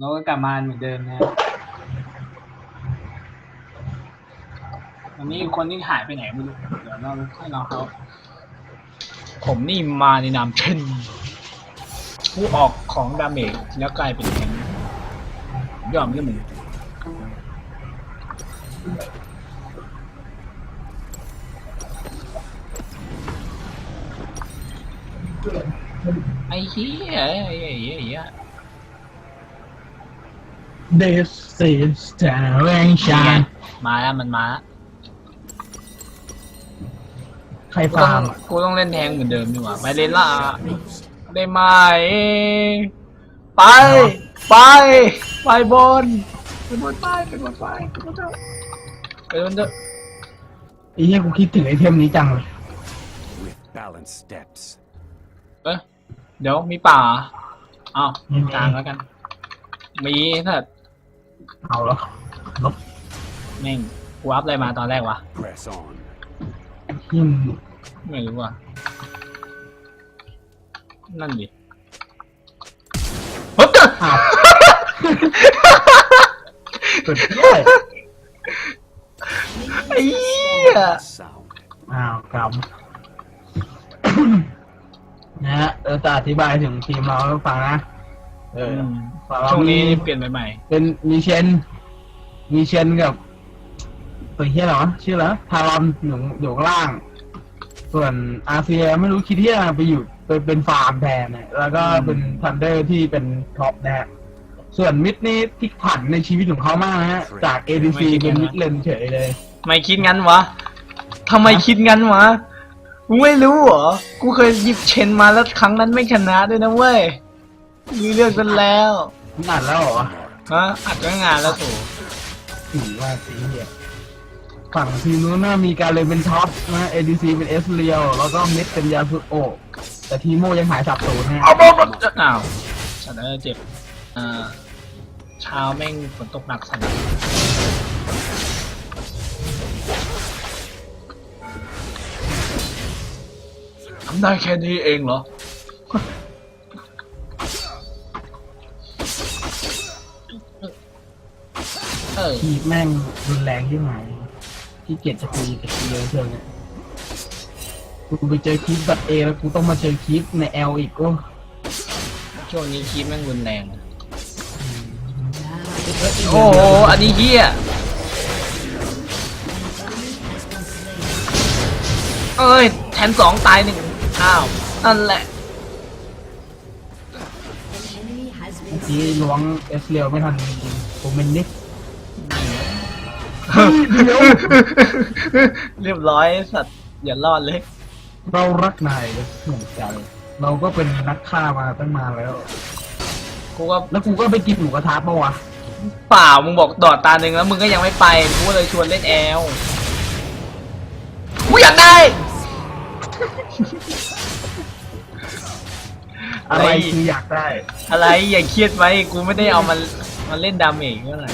เราก็กลับมาเหมือนเดิมนะวันนี้คนที่หายไปไหนไม่รู้เดี๋ยวเราให้เราเขาผมนี่มาในนามเช่น ผู้ออกของดาเมจแล้วกลายเป็นแทงยอมก็มึงไอ้เหี้ยไอ้เหี้ยไอ้เหี้ยไอ้เหี้ย This is direction มาแล้วมันมาแล้วใครกูต้อฟาร์งมอะกูต้องเล่นแทงเหมือนเดิมดีกว่าไปเล่นละได้ไหมไป ไป ไปบนไปบนไปไปบนไปไปบนเถอะไปบนเถอะไอ้เหี้ยกูคิดถึงไอเทมนี้จังเลย with balanced steps. เอ้ยเดี๋ยวมีป่าอ้าวกลางแล้วกัน มีถ้า เอาแล้วลบแม่งกูอัพอะไรมาตอนแรกวะ Press on. ทิมไม่รู้อะ นั่นดิเฮ้ยอ้าวเกิดเหี้ยไอ้เหี้ย Sound. อ้าวกรรม นะฮะเออจะอธิบายถึงทีมเราให้ฟังนะ เอออฝั่เราช่วงนี้มีเปลี่ยนใหม่เป็นมีเชน มีเชนกับตัวเฮียเหรอชื่ออะไรทารอนอยู่อยู่ข้างล่าง ส่วนอาเซียไม่รู้คิดที่จะไปอยู่ไปเป็นฟาร์มแทนนะแล้วก็เป็นทันเดอร์ที่เป็นท็อปนะฮะส่วนมิดนี่พลิกผันในชีวิตของเขามากนะฮะ จาก ADC เป็นมิดเลนเฉยเลย ๆ ไม่คิดงั้นวะทำไมคิดงั้นวะกูไม่รู้เหรอ กูเคยหยิบเชนมาแล้วครั้งนั้นไม่ชนะด้วยนะเว้ย มีเรื่องกันแล้วนานแล้วเหรอฮะอัดก็งานแล้วโถถือว่าสีเฮียฝั่งทีมนู้นน่ามีการเลยเป็นท็อปนะ ADC เป็นเอสเรียวแล้วก็มิดเป็นยาสุโอะแต่ทีโมยังหายสับสูนย์นะฮะเอาบอลอ้าวฉันเออเจ็บอ่าเช้าแม่งฝนตกหนักสันทำได้แค่นี้เองเหรอ เออทีแม่งรุนแรงที่ไหนที่เกียจจะคุยกับทีเลยเชิงเนี่ยกูไปเจอคลิปบัตเอแล้วกูต้องมาเจอคลิปในแอลอีกโอ้ช่วงนี้คีบแม่งรุนแรงโอ้โหอันนี้เฮียเอ้ยแทนสองตายหนึ่งอ้าวนั่นแหละเมื่อกี้ล้วงเอสเรียวไม่ทันจริงๆผมเป็นนิก เดี๋ยวเรียบร้อยสัตว์อย่ารอดเลยเรารักนายห่วงใจเราก็เป็นนักฆ่ามาตั้งนานแล้ว กูก็แล้วกูก็ไปกินหมูกระทะปะวะเปล่ามึงบอกดอดตาหนึ่งแล้วมึงก็ยังไม่ไปกูก็เลยชวนเล่นแอลกูอยากได้อะไรอะไรคืออยากได้ อะไรอย่าเครียดไว้กูไม่ได้เอามามาเล่นดาเมจเมื่อไหร่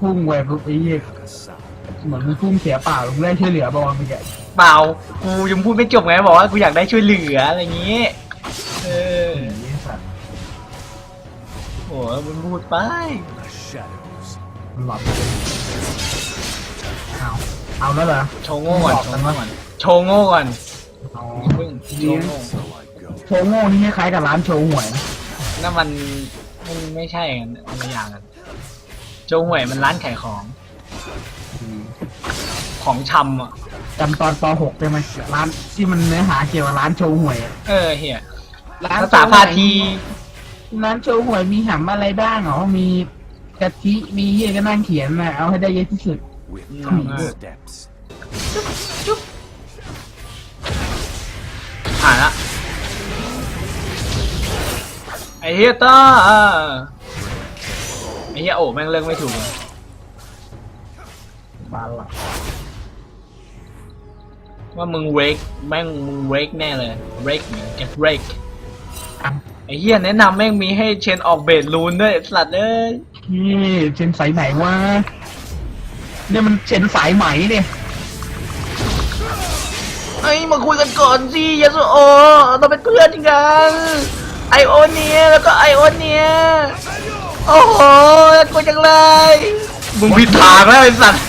พุ่งไวปุ๊บไอ้เหี้ย Sound. เหมือนมึงพุ่งเสียเปล่ามึงได้ช่วยเหลือปะวะเมื่อกี้เปล่ากูยังพูดไม่จบไงบอกว่ากูอยากได้ช่วยเหลืออะไรอย่างงี้ เออไอ้สัตว์โอ้ยมึงพูดไป The shadows. มันหลอดเอาเอาแล้วเหรอโชว์โง่ก่อนโชว์โง่ก่อนโชว์โง่ก่อนเอาเพิ่งโชว์โง่ So I go. โชว์โง่นี่คล้ายๆกับร้านโชว์หวยนะนั่นมันไม่ไม่ใช่กันคนละอย่างกัน โชว์หวยมันร้านขายของของชำอะจำตอนป .6 ได้ไหมร้านที่มันเนื้อหาเกี่ยวกับร้านโชว์หวยอะเออเฮียร้านภาษาพาทีร้านโชว์หวยมีหำอะไรบ้างเหรอมีกะทิมีเฮียก็นั่งเขียนนะเอาให้ได้เยอะที่สุด With Mm. balanced steps. ผ่านละไอเฮียต้าไอ เฮียโอ้แม่งเลิกไม่ถูกเลยบานละว่ามึงเวกแม่งมึงเวกแน่เลยเวกเนี่ย get break อะไอเฮียแนะนำแม่งมีให้เชนออกเบดรูนด้วยสลัดเอ้ยนี่เชนสายไหนวะเนี่ยมันเชนสายไหมเนี่ยไอ้ยมาคุยกันก่อนสิยาสุโอเราเป็นเพื่อนกันไอโอเนียแล้วก็ไอโอเนีย โอ้โหกูจังเลย มึงผิดทางแล้วไอ้สัตว์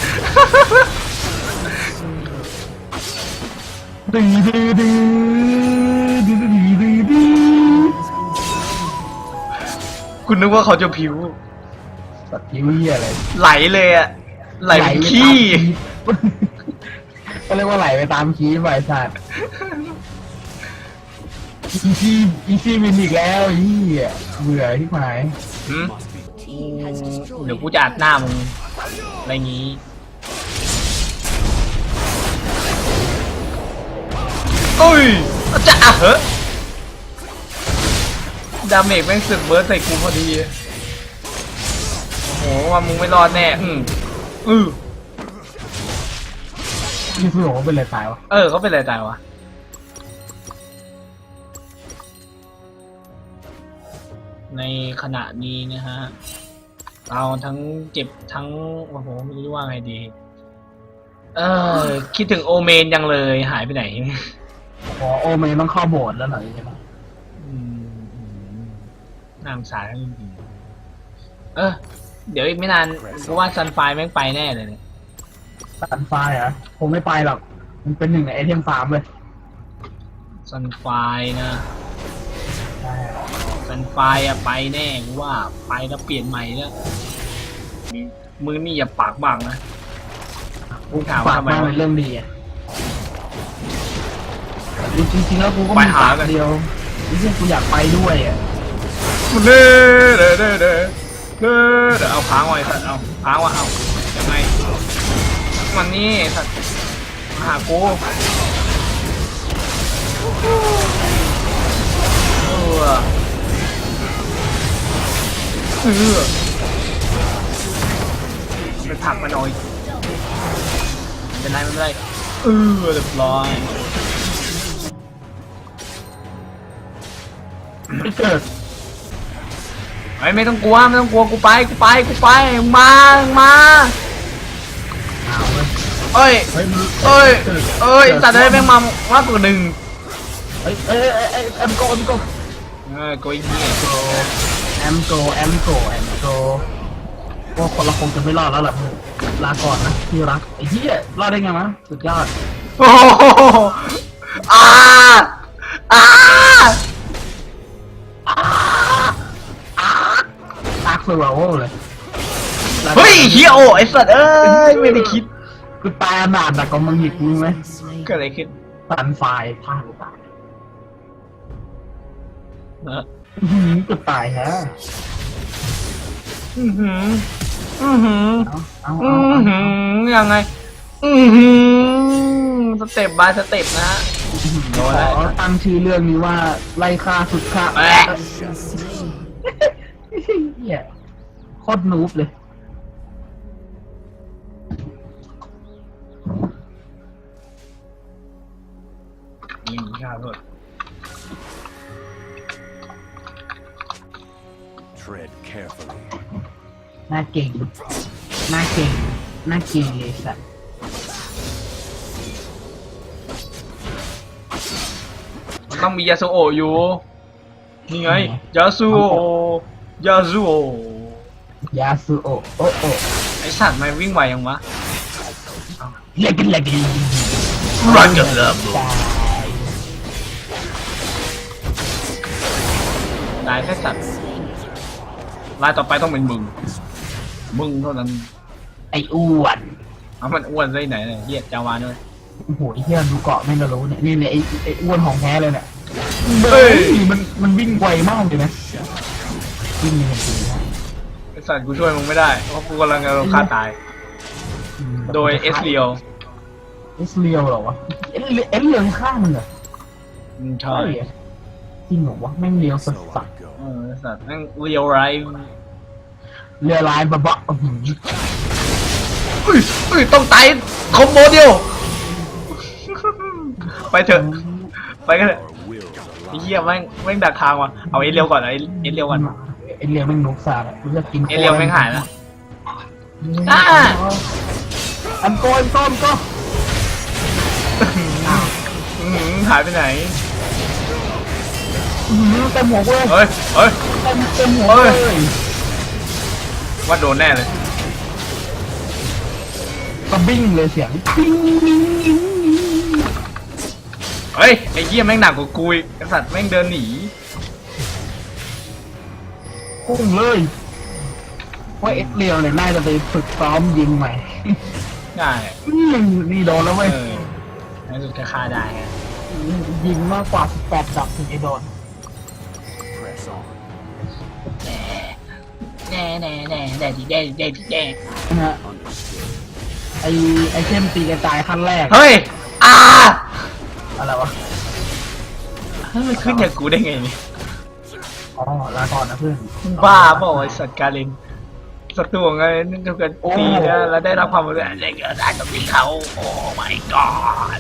ดื้อดื้อดื้อดื้อดื้อดื้อดื้อคุณนึกว่าเขาจะผิว สัตว์ยิ้วเหี้ยอะไรไหลเลยอะไหลเป็นไปตามขี้ ก็เรียกว่าไหลไปตามขี้ไปสัตว์อีซี่อีซี่วินอีกแล้วไอ้เหี้ยเบื่อที่หมายหืม Must be เดี๋ยวกูจะอัดหน้ามึงอะไรงี้โอ้ยจะอะเหอะดาเมจแม่งสึกเบิร์ดใส่กูพอดี โอ้โหว่ามึงไม่รอดแน่ อืมอือนี่คือบอกว่าเป็นอะไรตายวะ เออเขาเป็นอะไรตายวะในขณะนี้นะฮะ เราทั้งเจ็บทั้งโอ้โหไม่รู้ว่าไงดี เออ คิดถึงโอเมนยังเลยหายไปไหนอ๋อโอเมนต้องเข้าโบสถ์แล้วเหรอใช่ไหมอืมอืมน่าสงสารจริงๆเออ เดี๋ยวอีกไม่นานกูว่าซันไฟแม่งไปแน่เลยเนี่ยสันไฟล์เหรอะคงไม่ไปหรอก มันเป็นหนึ่งในไอเทมฟาร์มเลยซันไฟนะใช่ ซันไฟอะไปแน่กูว่าไปแล้วเปลี่ยนใหม่แล้วมือนี่อย่าปากบังนะกูถามฝากทำไมมาวะ เป็นเรื่องดีอะจริงๆแล้วกูก็ไปมีหาปากกัน เดียวนี่ที่กูอยากไปด้วยอะเด้อเด้อเด้อเด้อเด้อเด้อเอาค้างไว้สัตว์เอาค้างไว้เอายังไงมันนี่สัตว์มาหากู ออไปผลักมันหน่อยเป็นไรไม่เป็นไรเออเรียบร้อยไม่เกิดเฮ้ไม่ต้องกลัวไม่ต้องกลัวกูไปกูไปกูไปมามาอ้าวเว้ยเอ้ยเฮ้ยมึงเอ้ยเอ้ยสัตว์ได้แม่งมามากกว่าหนึ่งเอ้ยเอ้ยเอ้ยเอ้ยแอมโกแอมโกเออกูไอ้เหี้ย แอมโกแอมโกแอมโกว่าคนเราคงจะไม่รอดแล้วล่ะมึงลาก่อนนะที่รักไอ้เหี้ยรอดได้ไงวะสุดยอดโอ้โหอ่าอ่าตากสวาโวเลยเฮ้ยเฮียโอไอสัตว์เอ้ยไม่ได้คิดกูตายอนาถหนักกว่ามึงอีกมึงไหมเกิดอะไรขึ้นตันไฟล์พลาดกูตายเอออื้อ หือกูตายฮะอือหืออือหือเอาเอาอืเอาอหือยังไง อือหือสเต็ปบายสเต็ปนะฮะ โดนแล้ว ขอตั้งชื่อเรื่องนี้ว่าไล่ฆ่าสุดฆ่าแอะเหี้ยโคตรนูบเลย ยิงข้าวรถ tread carefully. หน้าเก่งหน้าเก่งหน้าเก่งเลยสัตว์ มันต้องมียาสุโอะอยู่ นี่ไง ยาสุโอะยาสุโอะยาสุโอะโอะโอะไอสัตว์มันวิ่งไวยังวะเล็กเล็กรันกับเลิฟตายตายแค่สัตว์ รายต่อไปต้องเป็นมึง มึงเท่านั้น ไอ้อ้วนเอามันอ้วนได้ไหนเนี่ยเฮียจาวาด้วยโอ้โหไอ้เหี้ยดูเกาะไม่งก็รู้เนี่ยนี่เนี่ยไอ้ไอ้อ้วนของแท้เลยเนี่ยเฮ้ยมันมันวิ่งไวมากเลยนะวิ่งอย่างจริงนะไอสัตว์กูช่วยมึงไม่ได้ เพราะกูกำลังจะโดนฆ่าตาย อืมโดยเอสเรียวเอสเรียวเหรอวะเอสเรียวเอสเรียวข้างมึงเหรออืมใช่เหรอจริงเหรอวะแม่งเรียวสัส So สัส I go. เออไอ้สัตว์แม่งเรียวไรเรือลายบะบะอื้อหืออุ้ยอุ้ยต้องตายคอมโบเดียว ไปเถอะ ไปกันเถอะ Our wills ไอ้ align. เหี้ยแม่งแม่งดักทางว่ะเอาเอสเรียวก่อนเอาเอสเอสเรียวก่อนไอเรียวแม่งนุกสาดอะกูจะกินเอสเรียวแม่งหายแล้วอ่าอ่าอันโกนต้นก็อ้าวอื้อหือหายไปไหนอื้อหือ เต็มหัวกูเลยเฮ้ยเฮ้ย เต็มเต็มหัวเฮ้เลยยว่าโดนแน่เลยกระบิ้งเลยเสียงปิ้งปิ้งปิ้งเฮ้ย ไอ้เหี้ยแม่งหนักกว่ากูอีกไอ้สัตว์แม่งเดินหนีพุ่งเลยว่าเอ็กเรียวเนี่ยน่าจะไปฝึกซ้อมยิงใหม่ ได้อืมนี่โดนแล้วเอเว้ยอในสุดก็ฆ่าได้ไงยิงมากกว่า 18ดับถึงจะโดน Press on. แน่แน่แน่แน่ดีแน่แน่ดีแน่นะฮะไอไอเทมตีกระจายขั้นแรกเฮ้ยอ่าอะไรวะเฮ้ยมันขึ้นอย่างกูได้ไงเนี่ยอ๋อลาก่อนนะเพื่อนมึงบ้าเปล่าไอ้สัตว์การินสัตว์ตัวไงนึกกันตีนะแล้วได้รับความรู้สึกอะไรเกิดได้กับที่เขาโอ้ my god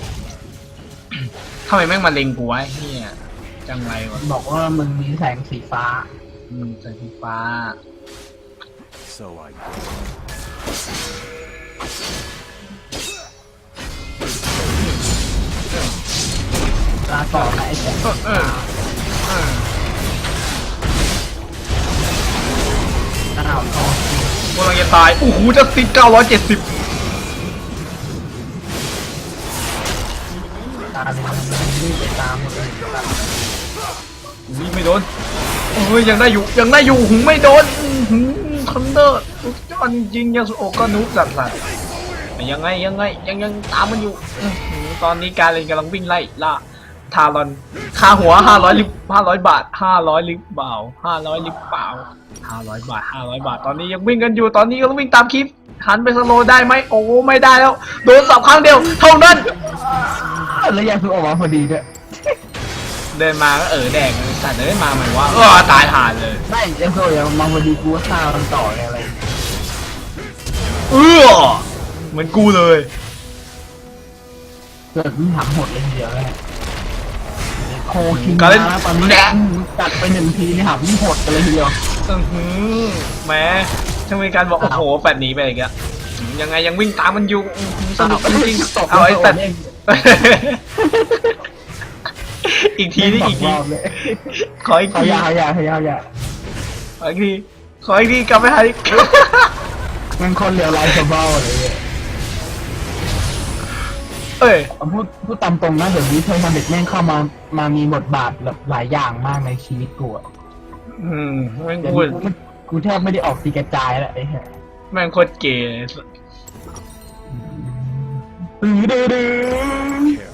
ทำไมแม่งมาเล็งกูวะเฮีย จังไรวะบอกว่ามึงมีแสงสีฟ้า อืมใส่สีฟ้า So I go. ลาก่อนนะไอแสงเออเออเอออ้าวอ๋อกูกำลังจะตาย โอ้โห จะติด970 ตาเลยมันรีบไปตามหมดเลยครับ นี่ไม่โดนโอ้ยยังได้อยู่ยังได้อยู่หูไม่โดนทันเดอร์สุดยอดจริงยังสุโอก็นุกสัตว์สัตว์ยังไงยังไงยังยังตามมันอยู่ตอนนี้การเล่นกำลังวิ่งไล่ล่าทารอนค่าหัวห้าร้อยลิบห้าร้อยบาทห้าร้อยลิบเปล่าห้าร้อยลิบเปล่าห้าร้อยบาทห้าร้อยบาท ตอนนี้ยังวิ่งกันอยู่ตอนนี้ก็ต้องวิ่งตามคลิปหันไปสโลได้ไหมโอ้ไม่ได้แล้ว โดนสับครั้งเดียวเท่านั้นแล้วยาคือออกมาพอดีด้วย เดินมาก็เออแดงเลยสัตว์เดินมาใหม่ว่าเออตายห่าเลยไม่ยาคือออกมาพอดีกูว่าฆ่ามันต่อเลยอะไรอย่างเงี้ยเออเหมือนกูเลยเกิดมึงหำหมดเลยทีเดียวเลยโคคิงการเล่นมาแล้วตอนนี้แดะจัดไปหนึ่งทีนี่หำหมดกันเลยทีเดียวอื้อหือแหม้ช่างมีการบอกโอ้โหแปดหนีไปอีกอะยังไงยังวิ่งตามมันอยู่อื้อหือสนุกจริงๆเอาไอ้แต่เด้ง อีกทีนี่อีกรทีอบเลยขออีกเขาทียาเขายาเขายาเขายาขออีกทีขออีกทีกลับไปหาอีกมันคนเหลียวไรสบอลเลยเอ้ยเอาพูดพูดตามตรงนะเดี๋ยวนี้เธอทำเด็กแม่งเข้ามามามีบทบาทแบบหลายอย่างมากในชีวิตกูอะอืมแม่งเดี๋ยวพูดนี้กูไม่กูแทบไม่ได้ออกตีกระจายแล้วไอ้เหี้ยแม่งโคตรเกย์เลยตื้อดื้อดื้อ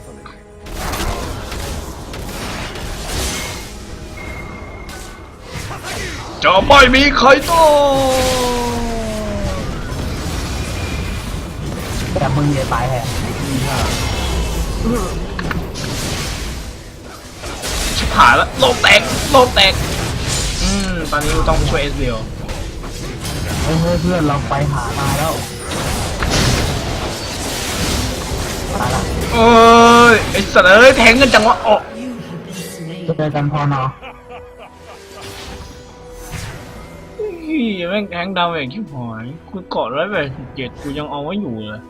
จะไม่มีใครโตแต่มึงอย่าตายแทนชิบหายแล้วโลกแตกโลกแตก อืม ตอนนี้กูต้องไปช่วยเอสเดียวเฮ้ยเฮ้ยเพื่อนเราไปหามาแล้วตายละเอ้ยไอ้สัตว์เอ้ยแทงกันจังวะอ๋อเจอกันพอนอ แม่งแทงดาวอย่างที่หายกูกดไว้แบบเจ็ดกูยังเอาไว้อยู่เลย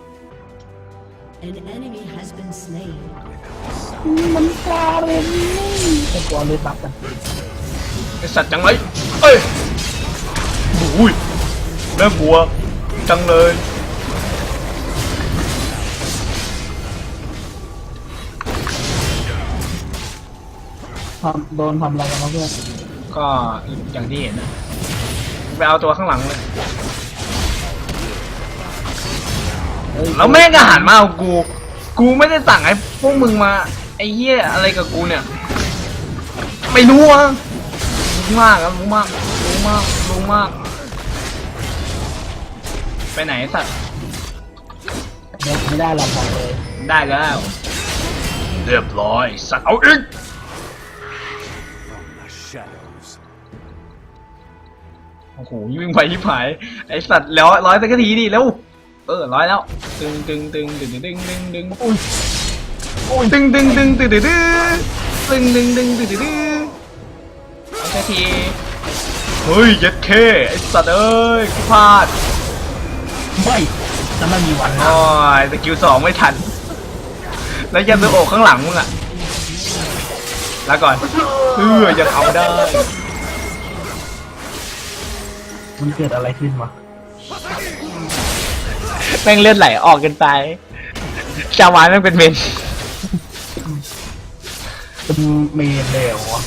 An enemy has been slain. มันกลาเลยนี่เป็นตัวเลยบับกันไอ้สัตว์จังไรเอ้ยอุ้ยแม่บัวจังเลยทำโดนทำอะไรกันมาเพื่อนก็อย่างที่เห็นนะ ไปเอาตัวข้างหลังเลยเฮ้ยแล้วแม่งก็หันมาเอากู กูไม่ได้สั่งให้พวกมึงมา ไอ้เหี้ยอะไรกับกูเนี่ย ไม่รู้อะรู้มากครับรู้มากรู้มากรู้มาก ไปไหนไอ้สัตว์เด็กไม่ได้หรอกบอกเลย ได้แล้ว เรียบร้อยสัตว์เอาอีก อ้โหวิ่งไปยิบหายไอสัตว์ร้อยร้อยสักทีดิแล้วเออร้อยแล้วตึงตึงตึงตึงตึงตึงตึงอุ้ยอุ้ยตึงตึงตึงตึงตึงตึงตึงตึงตึงตึงตึงตึงเอาแค่ทีเฮ้ยยัดเคไอสัตว์เอ้ยกูพลาดไม่จะไม่มีวันนะโอ้ยสกิลสองไม่ทัน แล้วยันตัวโอกข้างหลังมึงอะแล้วก่อนเออเออยังเอาได้ มันเกิดอะไรขึ้นวะแม่งเลือดไหลออกกันไปจาวานแม่งเป็นเมนเป็นเมนเลยเหรอวะ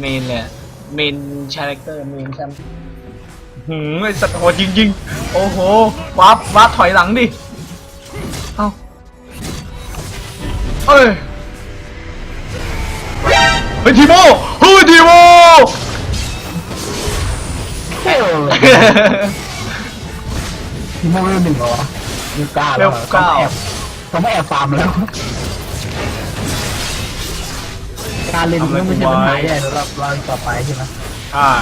เมนเลยอะเมนชาแรคเตอร์เมนแชมป์หืมไอสัตว์โหดจริงๆ โอ้โหวับวับถอยหลังดิ เอ้า เอ้ยเฮ้ยทีโมเฮ้ยทีโม เฮ้ยทีโมเวลหนึ่งเหรอวะเวลเก้าเวแล้วลหรอเก้าเขาไม่แอบฟาร์มแล้ว การเล่นมันไม่ใช่ปัญหาใหญ่สำหรับเราอีกต่อไปใช่ไหมใช่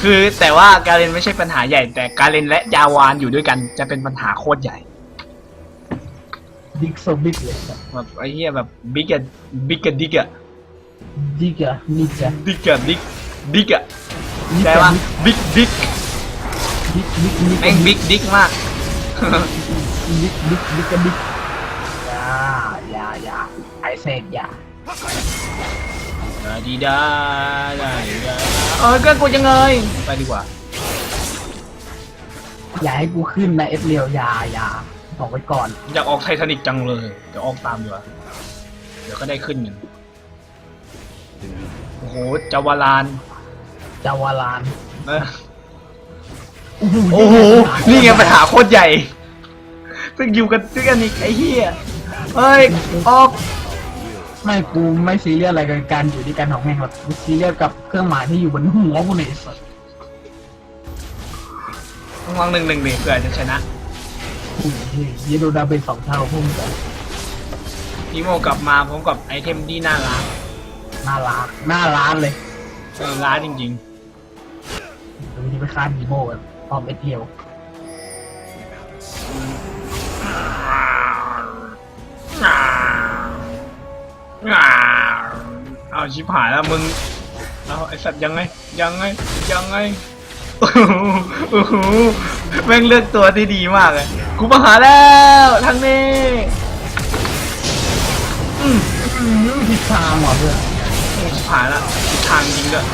คือแต่ว่าการเล่นไม่ใช่ปัญหาใหญ่ แต่การเล่นและยาวานอยู่ด้วยกันจะเป็นปัญหาโคตรใหญ่ดิกโซบิกเลยครับแบบไอ้เหี้ยแบบบิ๊กอะบิ๊กอะดิกอะดิกอะนิกอะดิกอะดิก ดิกอะนิกใช่อะปะบิ๊กดิกดิกดิกดิกแม่งบิ๊กดิกมากดิกดิกดิกดิกอย่าอย่าอย่าไอเซนอย่าดาดีดาดาดีดาเออก็กูจะเงยไปดีกว่า อย่าให้กูขึ้นนะเอสเรียวอย่าอย่าบอกไว้ก่อน อยากออกไททานิกจังเลยเดี๋ยวออกตามดีกว่าเดี๋ยวก็ได้ขึ้นกันโอ้โหจาวาลาน จาวาลานเออโอ้โห นี่ไงปัญหาโคตรใหญ่ซึ่งอยู่กันด้วยกันอีกไอ้เหี้ยเฮ้ย ออก ไม่กูไม่ซีเรียสอะไรกับการอยู่ด้วยกันของแม่งหรอกกูซีเรียสกับเครื่องหมายที่อยู่บนหัวกูเนี่ยไอ้สัสต้องวางหนึ่งหนึ่งดิเผื่อจะชนะโอ้โหยีโดดาเป็นสองเท่าพุ่งกันนิโมกลับมาพร้อมกับไอเทมที่น่ารักน่ารักหน้าร้านเลย เออร้านจริงเดี๋ยววันนี้ ไปค้านดีโมกันพร้อมเอสเรียวๆอ้าวอ้าวเอาชิบหายแล้วมึง เอาไอสัตว์ยังไง ยังไง ยังไงโอ้โหโอ้โหแม่งเลือกตัวที่ดีมากเลยกูมาหาแล้วทางนี้อืมผิดทางว่ะเพื่อนโอ้ชิบหายละทิศทางจริงด้วย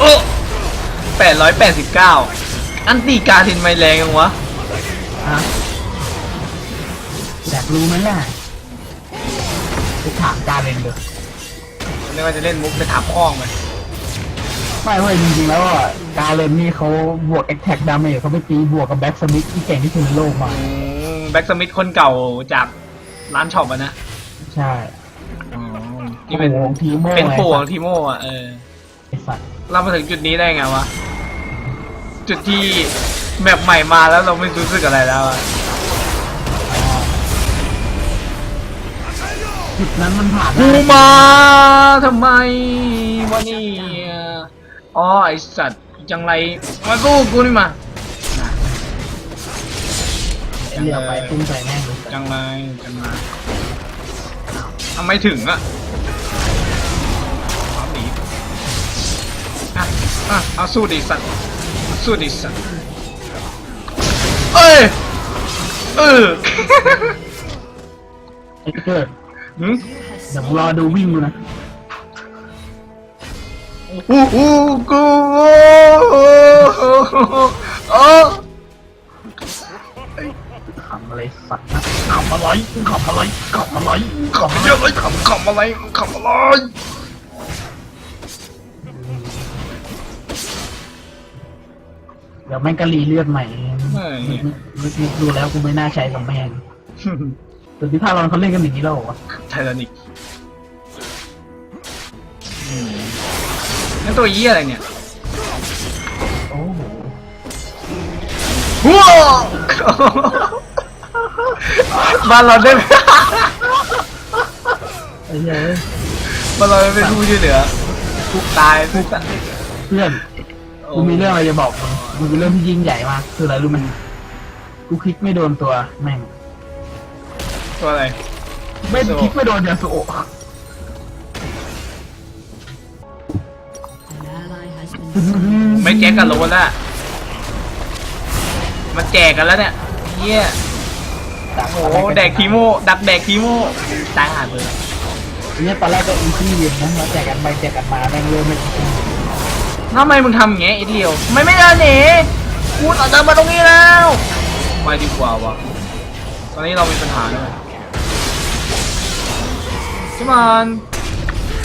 โอ้แปดร้อยแปดสิบเก้าอันตีการทินไม่แรงยังวะฮะอยากรู้ไหมล่ะไปถามการเล่นเด้อไม่ว่าจะเล่นมุกไปถามพ้องไปไม่เว้ยจริงๆแล้วอะการเล่นนี่เขาบวก attack damage เขาไปตีบวกกับแบ็กสมิธที่เก่งที่สุดในโลกมาแบ็กสมิธคนเก่าจากร้านช็อปอะนะใช่ที่เป็นโอ้โหทีโม่เป็นปู่ของไทีโมอะเอออ้สัตว์ เรามาถึงจุดนี้ได้ไงวะ จุดที่แมปใหม่มาแล้วเราไม่รู้สึกอะไรแล้วอะจุดนั้นมันผ่านกูได้มาทำไมวะนี่อ๋อไอสัตว์จังไรมากูกูนี่มาเรียวไปตุ้มใส่แม่งเลยจังไรจังไรทำไมถึงอะ อะอะเอาสู้ดิสัตว์สู้ดิสัตว์เอ้ยเออไอ้เกิดหืมเดี๋ยวมึงรอดูวิ่งดูนะโอ้โหกูโอ้โอ้ขำอะไรสัตว์นะขำอะไรขำอะไรขำอะไรขำอะไรเยอะเลยขำขำอะไรขำอะไร ดี๋ยวแม่งก็รีเลือดใหม่เฮ้ยนึกนึกดูแล้วกูไม่น่าใช้กับแม่งแต่ที่พารอนเขาเล่นกันอย่างนี้แล้วเหรอวะไททานิกนั่นตัวยี่อะไรเนี่ย โอ้โหว้าวบ้านเราได้ไอ้เหี้ยเอ้ยบ้านเราได้เป็นผู้ช่วยเหลือทุกตายทุกตายเพื่อนกูมีเรื่องอะไรจะบอกมึง มึงเป็นเรื่องที่ยิ่งใหญ่มากคืออะไรรู้ไหมกูคลิกไม่โดนตัวแม่ง ตัวอะไร ไม่โซ่คลิกไม่โดนยาสุโอะ An ally has been ไม่แจกกันโลละมันแจกกันแล้วเนี่ยเยี่ยดักโอ้โหแดกทีโมดักแดกทีโมตายหาเลยเนี่ยตอนแรกก็อีซี่เย็นนะมาแจกกันไปแจกกันมาแม่งเริ่มไม่อีซี่ ทำไมมึงทำอย่างเงี้ยไอ้เดียวทำไม่ไม่เดินหนีกูต่อเดินมาตรงนี้แล้วไปดีกว่าวะตอนนี้เรามีปัญหาด้วยใช่มัน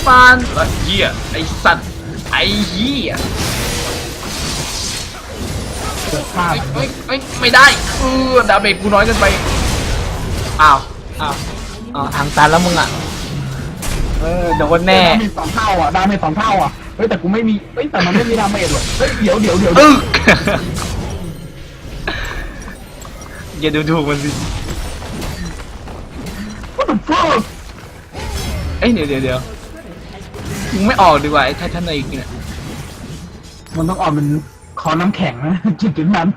ปานไอ้เหี้ยไอ้สัตว์ไอ้เหี้ยเกิดพลาดเอ้ยเอ้ยเอ้ยไม่ได้เออดาเมจกูน้อยเกินไปอ้าวอ้าวอ้าวทางตันแล้วมึงอะเออโดนแน่ดาเมจสองเท่าอะดาเมจสองเท่าอะ เฮ้ยแต่กูไม่มีเฮ้ยแต่มันไม่มีดาเมจหรอกเฮ้ยเดี๋ยวเดี๋ยวเดี๋ยวอึกอย่าดูถูกมันสิ What the fuck เอ้ยเดี๋ยวเดี๋ยวเดี๋ยวมึงไม่ออกดีกว่าไอ้ไททันไอีกเนี่ยมันต้องออกเป็นคอน้ำแข็งนะจุดจุดนั้น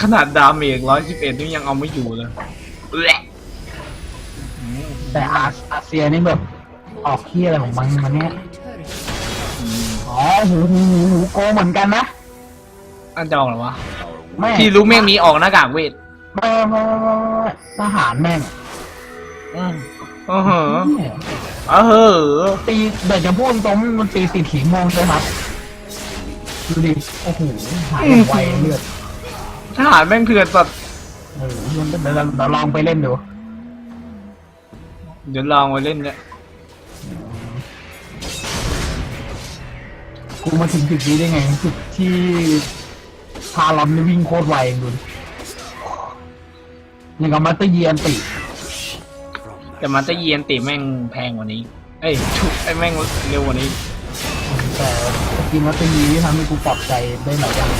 ขนาดดาเมจร้อยสิบเอ็ดนี่ยังเอาไม่อยู่เลยแหละ แต่อาอาเซียนี่แบบ ออกที่อะไรของมันมันเนี่ยอ๋อหูหูหูหูโกเหมือนกันนะอันจะออกเหรอวะแม่งที่รู้แม่งมีออกหน้ากากเวทแม่งแม่งแม่งแม่งทหารแม่งอืมเออเหอะเนี่ยเออเหอะตีเดี๋ยวจะพูดตรงๆมันตีสี่ถีโมงใช่ครับดูดิโอ้โหหายไวเลือดทหารแม่งเถื่อนสัตว์เออเดี๋ยวเดี๋ยวเราเราลองไปเล่นดู เดี๋ยวลองมาเล่นเนี่ย กูมาถึงจุดนี้ได้ไงจุดที่พาลอนนี่วิ่งโคตรไวดูดิอย่างกับมาสเตอร์เยียนติ แต่มันจะเยียนติแม่งแพงกว่านี้ เอ้ยชุบไอ้แม่งเร็วกว่านี้ แต่สกินมาสเตอร์ยีที่ทำให้กูปลอบใจได้หลายอย่าง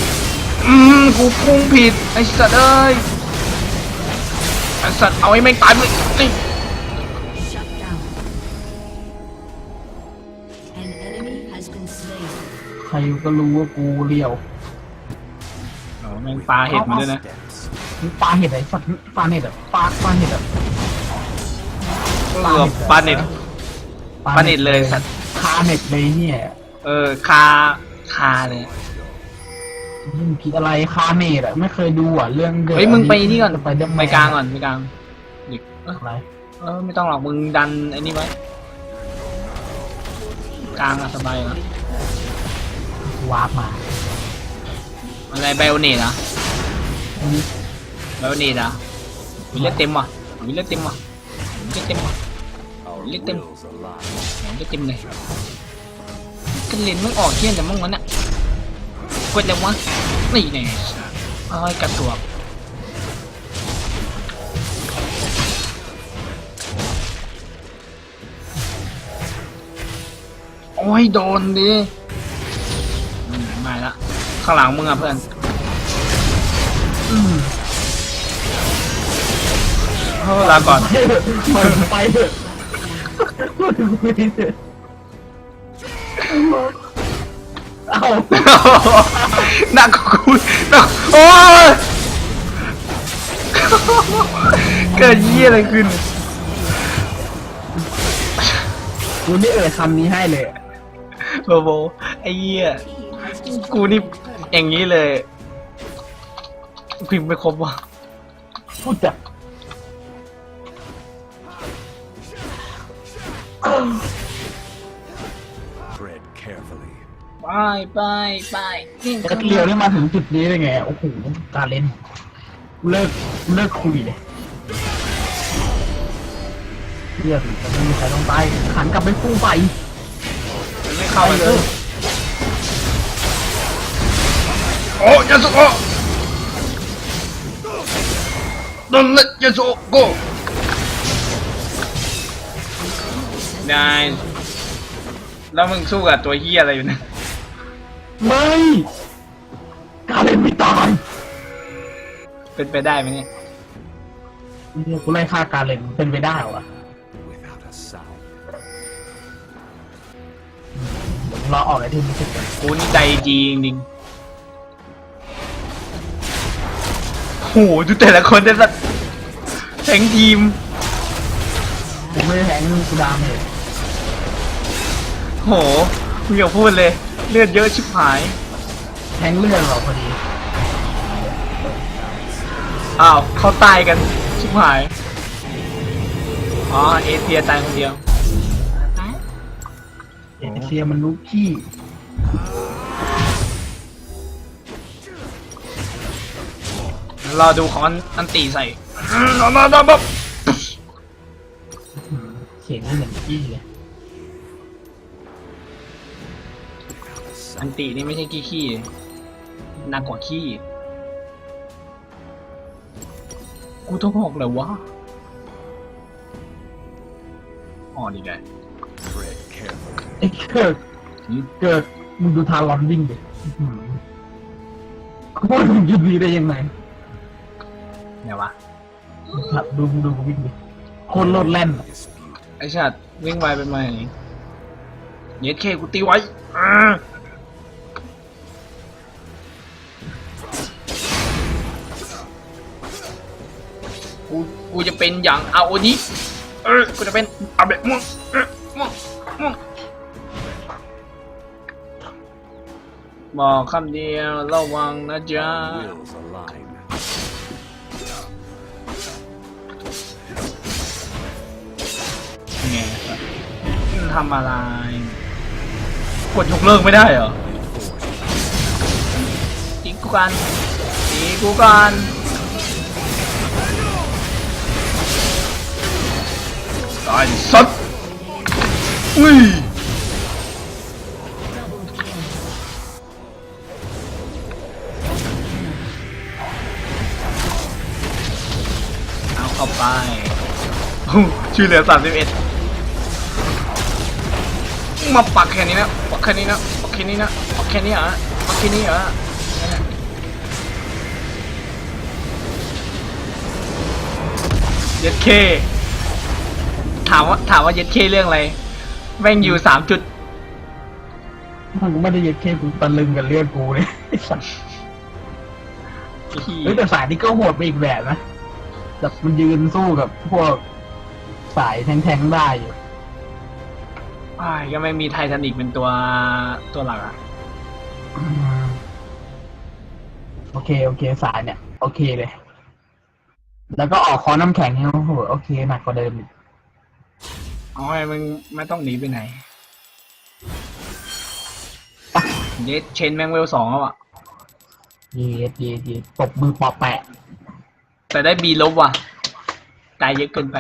อืมกูพุ่งผิดไอ้สัตว์เอ้ยไอ้สัตว์เอาไอ้แม่งตายไปนี่ ใครก็รู้ว่ากูเลี้ยวโอ้แม่งปลาเห็ดมาด้วยนะ Steps. ปลาเห็ดไหนสัตว์ปลาเห็ดอะปลาปลาเห็ดอะเออปลาเน็ตปลาเน็ตเลยสัตว์คาเน็ตเลยเนี่ยเออคาคาเลยมึงคิดอะไรคาเน็ตอะไม่เคยดูอะเรื่องเฮ้ยมึงไปนี่ก่อนไปเดอร์แมนไปกลางก่อนไปกลางดิเอ้ยอะไรเออไม่ต้องหรอกมึงดันไอ้นี่ไว้กลางอะสบายนะ วาร์ปมา อะไรไบโอเนตอะไบโอเนตอะวิลเลตเต็มว่ะวิลเลตเต็มว่ะวิลเลตเต็มว่ะ Our Lick them. will's alive. วิลเลตเต็มเลยกันเลนมึงออกเที่ยงแต่มึงวันน่ะกดเลยวะนี่ไงเอ้ยกระตัวโอ้ยโดนดิอืมมาละ ข้างหลังมึงอะเพื่อนอืมเฮ้ยลาก่อนไปเถอะไปเถอะเอาหนักกว่ากูหนักโอ้ยเกิดยี่อะไรขึ้นกูนี่เอ่ยคำนี้ให้เลยโบโบไอ้เหี้ยกูนี่ อย่างนี้เลยพิมพ์ไม่ครบว่ะพูดจ้ะ Tread carefully. ไปไปไปนี่แต่เลียวได้มาถึงจุดนี้ได้ไงโอ้โหการเล่นเลิกเลิกคุยเลยเรียกจะไม่มีใครต้องตายหันกลับไปฟูไฟมันไม่เข้าไปเลย โอ้ยาสุโกะโดนเลยยาสุโกะได้แล้วมึงสู้กับตัวเฮียอะไรอยู่เนะไม่การเล่นไม่ตายเป็นไปได้ไหมเนี่ยเนี่ยกูไล่ฆ่าการเล่นเป็นไปได้วะ Without a sound. รอออกไอเทมนี้เสร็จก่อนกูนี่ใจจริงจริง โหดูแต่ละคนแต่ละแทงทีมกูไม่ได้แทงกูดามเลยโหมึงอย่าพูดเลย เลือดเยอะชิบหาย แทงเลือดเหรอพอดี อ้าวเขาตายกันชิบหาย อ๋อเอเชียตายคนเดียว เอเชียมันรู้ขี้ รอดูของอันอันตีใส่รอรอรอแบบอืมเสียงนี่เหมือนขี้เลยอันตีนี่ไม่ใช่ขี้ขี้หนักกว่าขี้ กูต้องบอกเลยวะอ๋อนี่ไงไอ้เกิดเกิดมึงดูทารอนวิ่งดิอื้อหือกูว่ามึงจะดีได้ยังไง ไงวะครับดูดูวิ่งดิโคนโลดแล่นไอชาติวิ่งไวเป็นไหมเย็ดเคกูตีไว้อ่ากูกูจะเป็นอย่างอาโอนิเออกูจะเป็นอาเบะม่วงเออม่วงม่วงบอกคำเดียวระวังนะจ๊ะ ทำอะไร กดยกเลิกไม่ได้เหรอตีกูกันตีกูกันตายสัตว์อุ้ยเอาเข้าไปอู้ชื่อเหลือสามสิบเอ็ด มาปักแค่นี้นะปักแค่นี้นะปักแค่นี้นะปักแค่นี้เหรอปักแค่นี้เหรอเย็ดเคถามว่าถามว่าเย็ดเคเรื่องอะไรแม่งอยู่สามจุดมันไม่ได้เย็ดแค่กูตะลึงกับเลือดกูเลยไอ้สัสเฮ้ยแต่สายนี้ก็โหดไปอีกแบบนะแบบมันยืนสู้กับพวกสายแทงๆได้อยู่ อ้ายก็ไม่มีไททานิกเป็นตัวตัวหลักอะอืมโอเค โอเคสายเนี่ย โอเคเลย แล้วก็ออกคอน้ำแข็งเนี่ยโอ้โหโอเคหนักกว่าเดิมอีกเอาไอ้มึงไม่ต้องหนีไปไหนเย็ดเชนแมงเวลสองแล้วอะเย็ดเย็ดเย็ดตบมือปอแปะ แต่ได้บีลบว่ะ ตายเยอะเกินไป